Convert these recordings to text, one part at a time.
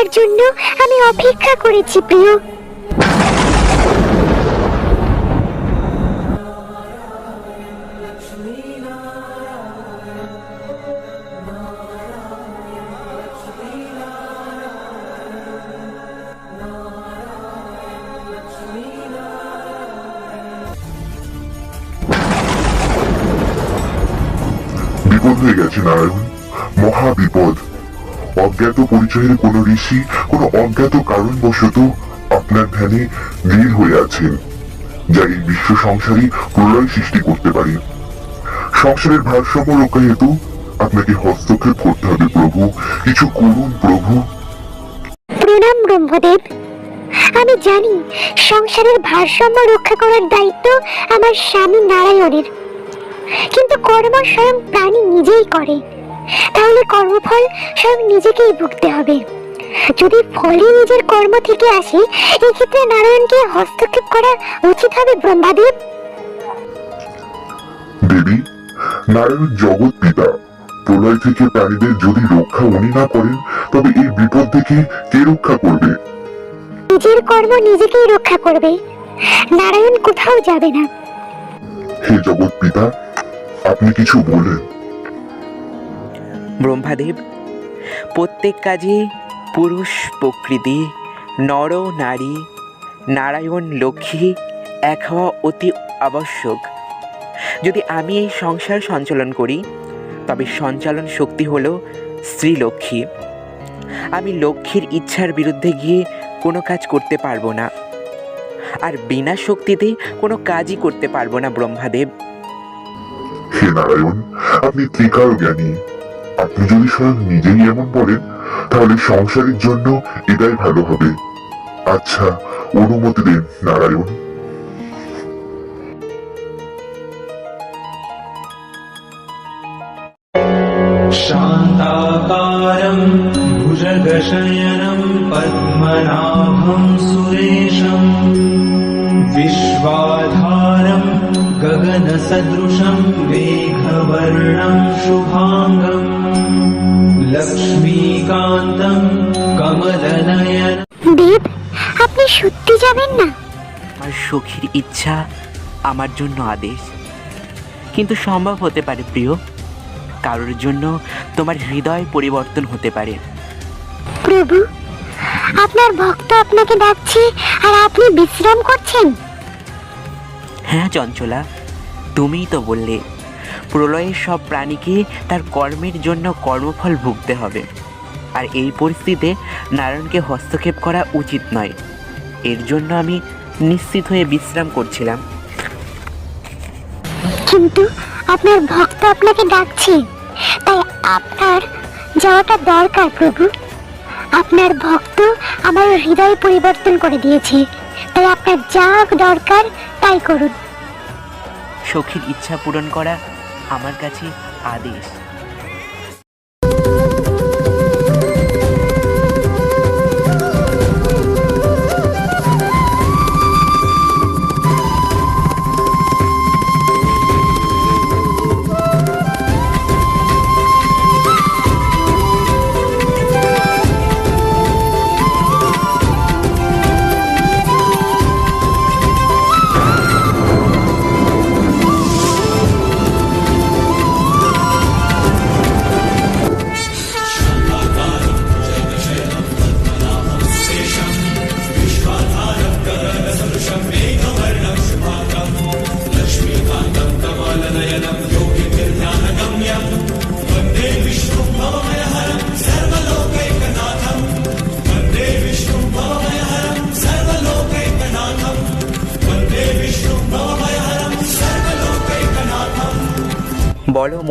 আপনার জন্য আমি অপেক্ষা করেছি প্রিয়। অজ্ঞাত পরিচয়ের কোন ঋষি, কোন অজ্ঞাত কারণবশত আপনার ধ্যানে নীল হয়ে আছেন, যা এই বিশ্ব সংসারে প্রলয় সৃষ্টি করতে পারে। সংসারের ভারসাম্য রক্ষা হেতু আপনাকে হস্তক্ষেপ করতে হবে, প্রভু। কিছু করুন, প্রভু। প্রণাম, ব্রহ্মদেব। আমি জানি সংসারের ভারসাম্য রক্ষা করার দায়িত্ব আমার স্বামী নারায়ণের। কিন্তু কর্ম স্বয়ং প্রাণী নিজেই করে। তাহলে কর্মফল স্বয়ং নিজেকেই ভুগতে হবে। যদি ফলই নিজের কর্ম থেকে আসে এক্ষেত্রে নারায়ণকে হস্তক্ষেপ করা উচিত হবে ব্রহ্মাদেব। দেবী নারায়ণ জগৎ পিতা প্রলয় থেকে প্রাণীদের যদি রক্ষা উনি না করেন তবে এই বিপদ থেকে কে রক্ষা করবে? নিজের কর্ম নিজেকেই রক্ষা করবে। নারায়ণ কোথাও যাবে না। হে জগৎ পিতা আপনি কিছু বলেন। ব্রহ্মাদেব, প্রত্যেক কাজে পুরুষ প্রকৃতি, নর নারী, নারায়ণ লক্ষ্মী, এক হওয়া অতি আবশ্যক। যদি আমি এই সংসার সঞ্চালন করি, তবে সঞ্চালন শক্তি হলো স্ত্রী লক্ষ্মী। আমি লক্ষ্মীর ইচ্ছার বিরুদ্ধে গিয়ে কোনো কাজ করতে পারব না। আর বিনা শক্তিতে কোনো কাজই করতে পারব না ব্রহ্মাদেব। হে নারায়ণ, আপনি ত্রিকাল জ্ঞানী। আপনি যদি স্বয়ং নিজেই এমন বলেন তাহলে সংসারের জন্য এটাই ভালো হবে আচ্ছা অনুমতি দেন নারায়ণ शान्ताकारं भुजगशयनं पद्मनाभं सुरेशम् विश्वाधारं गगनसदृशं मेघवर्णं शुभाङ्गम् যাবেন না? আমার সখীর ইচ্ছা আমার জন্য আদেশ। কিন্তু সম্ভব হতে পারে প্রিয়। কারোর জন্য তোমার হৃদয় পরিবর্তন হতে পারে। প্রভু আপনার ভক্ত আপনাকে ডাকছে আর আপনি বিশ্রাম করছেন? হ্যাঁ চঞ্চলা তুমিই তো বললে প্রলয়ের সব প্রাণীকে তার কর্মের জন্য কর্মফল ভুগতে হবে। আর এই পরিস্থিতিতে নারায়ণকে হস্তক্ষেপ করা উচিত নয়। এর জন্য আমি নিশ্চিত হয়ে বিশ্রাম করছিলাম। কিন্তু আপনার ভক্ত আপনাকে ডাকছে। তাই আপনার যাওয়াটা দরকার প্রভু। আপনার ভক্ত আমার হৃদয় পরিবর্তন করে দিয়েছে। তাই আপনার যা দরকার তাই করুন। সখীর ইচ্ছা পূরণ করা আমার কাছে আদেশ।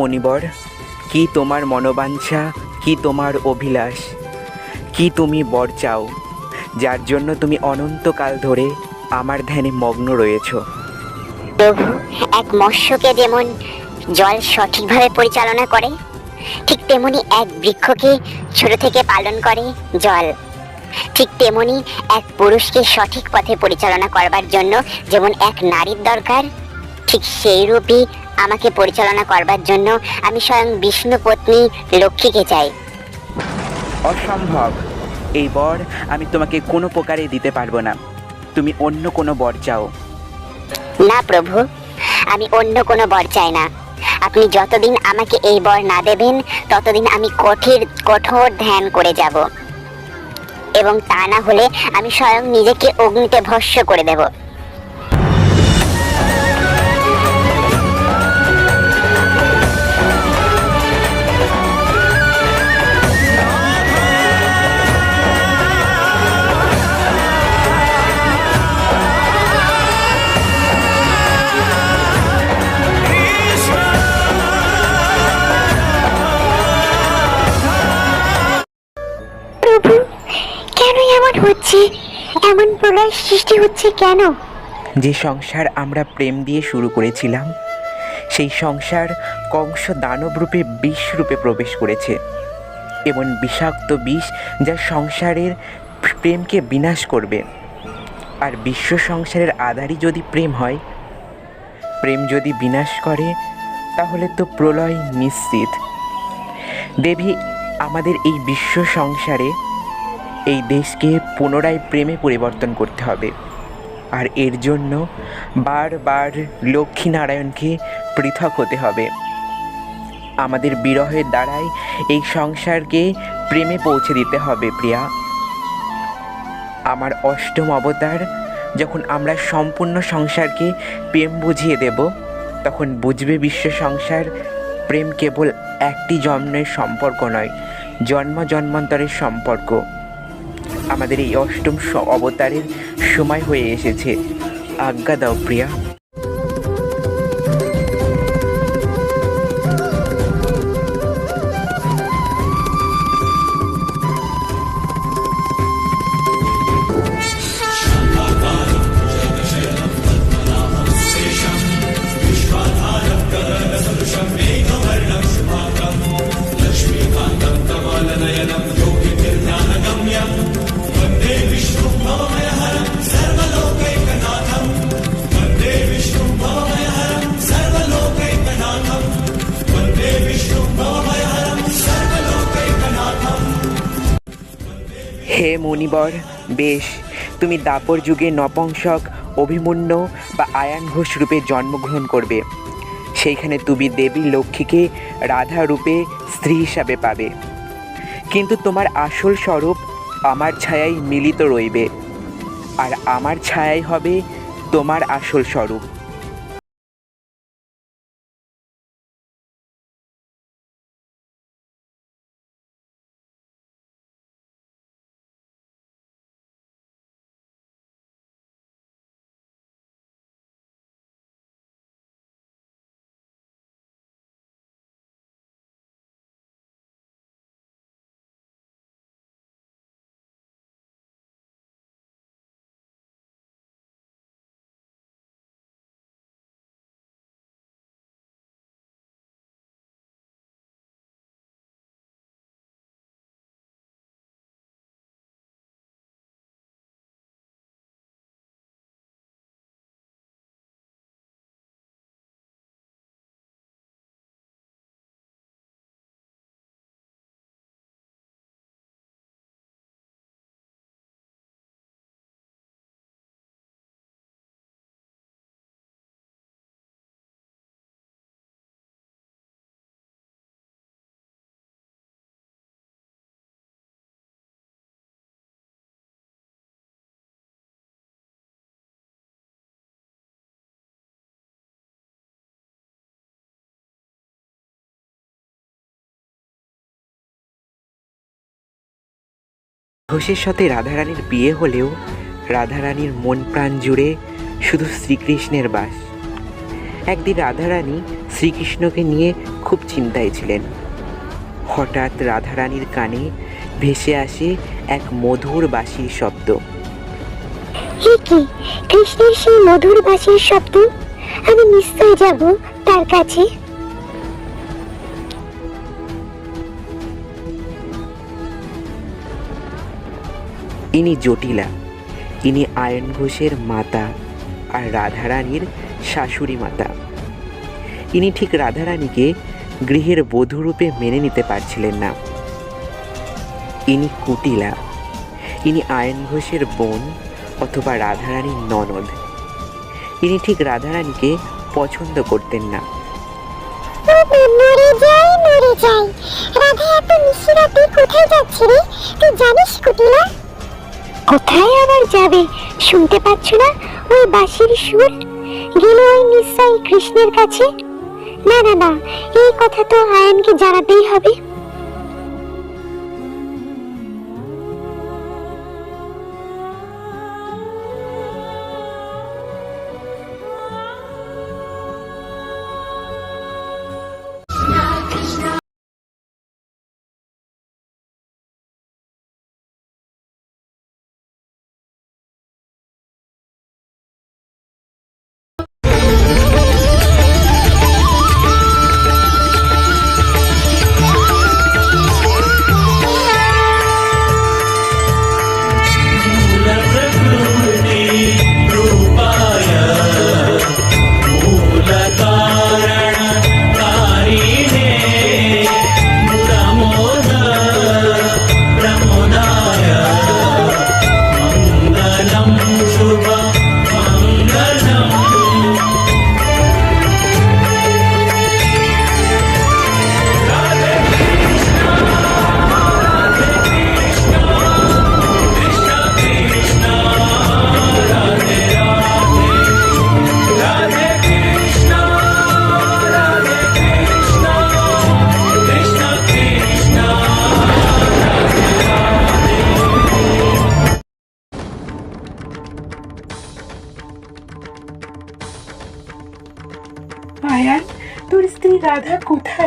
মণিবর, কি তোমার মনোবাঞ্ছা, কি তোমার অভিলাষ? কি তুমি বর চাও? যার জন্য তুমি অনন্তকাল ধরে আমার ধ্যানে মগ্ন রয়েছ। প্রভু এক মৎস্যকে যেমন জল সঠিকভাবে পরিচালনা করে, ঠিক তেমনি এক বৃক্ষকে ছোট থেকে পালন করে জল। ঠিক তেমনি এক পুরুষকে সঠিক পথে পরিচালনা করবার জন্য যেমন এক নারীর দরকার, ঠিক সেই রূপই আমাকে পরিচালনা করবার জন্য আমি স্বয়ং বিষ্ণু পত্নী লক্ষ্মীকে চাই। অসম্ভব। এই বর আমি তোমাকে কোনো প্রকারে দিতে পারব না। তুমি অন্য কোনো বর চাও। না প্রভু আমি অন্য কোনো বর চাই না। আপনি যতদিন আমাকে এই বর না দেবেন ততদিন আমি কঠির কঠোর ধ্যান করে যাব। এবং তা না হলে আমি স্বয়ং নিজেকে অগ্নিতে ভস্য করে দেব। প্রলয় সৃষ্টি হচ্ছে কেন? যে সংসার আমরা প্রেম দিয়ে শুরু করেছিলাম, সেই সংসার কংস দানব রূপে বিষ রূপে প্রবেশ করেছে। এমন বিষাক্ত বিষ যা সংসারের প্রেমকে বিনাশ করবে। আর বিশ্ব সংসারের আধারই যদি প্রেম হয়, প্রেম যদি বিনাশ করে, তাহলে তো প্রলয় নিশ্চিত। দেবী, আমাদের এই বিশ্ব সংসারে এই দেশকে পুনরায় প্রেমে পরিবর্তন করতে হবে। আর এর জন্য বারবার লক্ষ্মীনারায়ণকে পৃথক হতে হবে। আমাদের বিরহের দ্বারাই এই সংসারকে প্রেমে পৌঁছে দিতে হবে, প্রিয়া। আমার অষ্টম অবতার, যখন আমরা সম্পূর্ণ সংসারকে প্রেম বুঝিয়ে দেব, তখন বুঝবে বিশ্ব সংসার প্রেম কেবল একটি জন্মের সম্পর্ক নয়, জন্ম জন্মান্তরের সম্পর্ক। আমাদের এই অষ্টম অবতারের সময় হয়ে এসেছে। আজ্ঞা দাও প্রিয়া। হে মণিবর। বেশ, তুমি দাপর যুগে নপংসক, অভিমন্যু বা আয়ান ঘোষ রূপে জন্মগ্রহণ করবে। সেইখানে তুমি দেবী লক্ষ্মীকে রাধা রূপে স্ত্রী হিসাবে পাবে। কিন্তু তোমার আসল স্বরূপ আমার ছায়ায় মিলিত রইবে। আর আমার ছায়াই হবে তোমার আসল স্বরূপ। ঘোষের সাথে রাধারানীর বিয়ে হলেও রাধারানীর মন প্রাণ জুড়ে শুধু শ্রীকৃষ্ণের বাস। একদিন রাধারানী শ্রীকৃষ্ণকে নিয়ে খুব চিন্তায় ছিলেন। হঠাৎ রাধারানীর কানে ভেসে আসে এক মধুর বাঁশির শব্দ। কৃষ্ণের সেই মধুর বাসির শব্দ? আমি নিশ্চয় যাব তার কাছে। ইনি জটিলা। ইনি আয়ন ঘোষের মাতা আর রাধারানীর শাশুড়ি মাতা। ইনি ঠিক রাধারানীকে গৃহের বধূরূপে মেনে নিতে পারছিলেন না। ইনি কুটিলা। ইনি আয়ন ঘোষের বোন অথবা রাধারানীর ননদ। ইনি ঠিক রাধারানীকে পছন্দ করতেন না। মরে যাই মরে যাই। রাধা, এত নিশিরাতে কোথায় যাচ্ছে রে? তুই জানিস কুটিলা? কোথায় আবার যাবে? শুনতে পাচ্ছ না? ওই বাঁশির সুর? গেল ওই নিশ্চয় কৃষ্ণের কাছে? না না না, এই কথা তো আয়নকে জানাতেই হবে।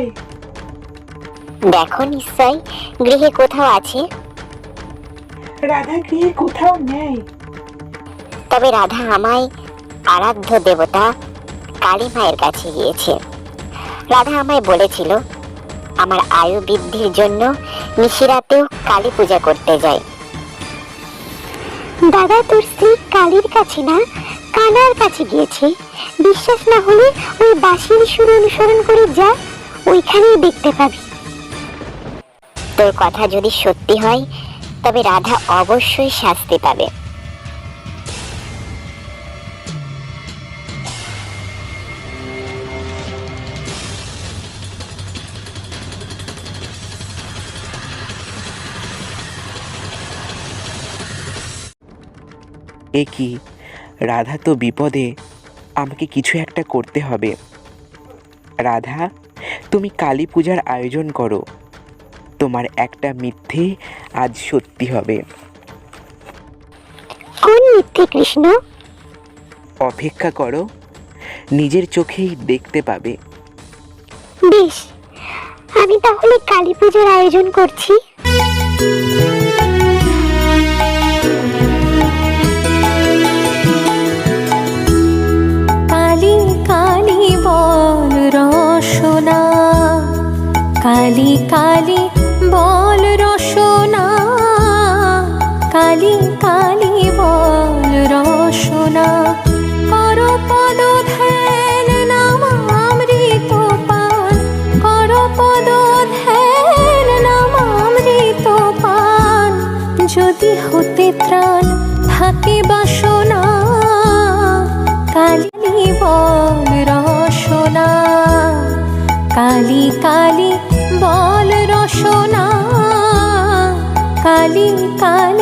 কোথায় দেখো নিশ্চয় গৃহে কোথাও আছে? রাধা গৃহে কোথাও নেই। তবে রাধা আমায় আরাধ্য দেবতা কালী মায়ের কাছে গিয়েছে। রাধা আমায় বলেছিল আমার আয়ু বৃদ্ধির জন্য নিশিরাতেও কালী পূজা করতে যাই। দাদা তোর স্ত্রী কালীর কাছে না কানার কাছে গিয়েছে। বিশ্বাস না হলে ওই বাঁশির সুর অনুসরণ করে যা। ওইখানেই দেখতে পাবি। তোর কথা যদি সত্যি হয়, তবে রাধা অবশ্যই শাস্তি পাবে। এ কি? রাধা তো বিপদে, আমাকে কিছু একটা করতে হবে। রাধা? তুমি কালী পূজার আয়োজন করো। তোমার একটা মিথ্যে আজ সত্যি হবে। কোন মিথ্যে কৃষ্ণ? অপেক্ষা করো নিজের চোখেই দেখতে পাবে। বেশ আমি তাহলে কালী পূজার আয়োজন করছি। কালি কালি বল বল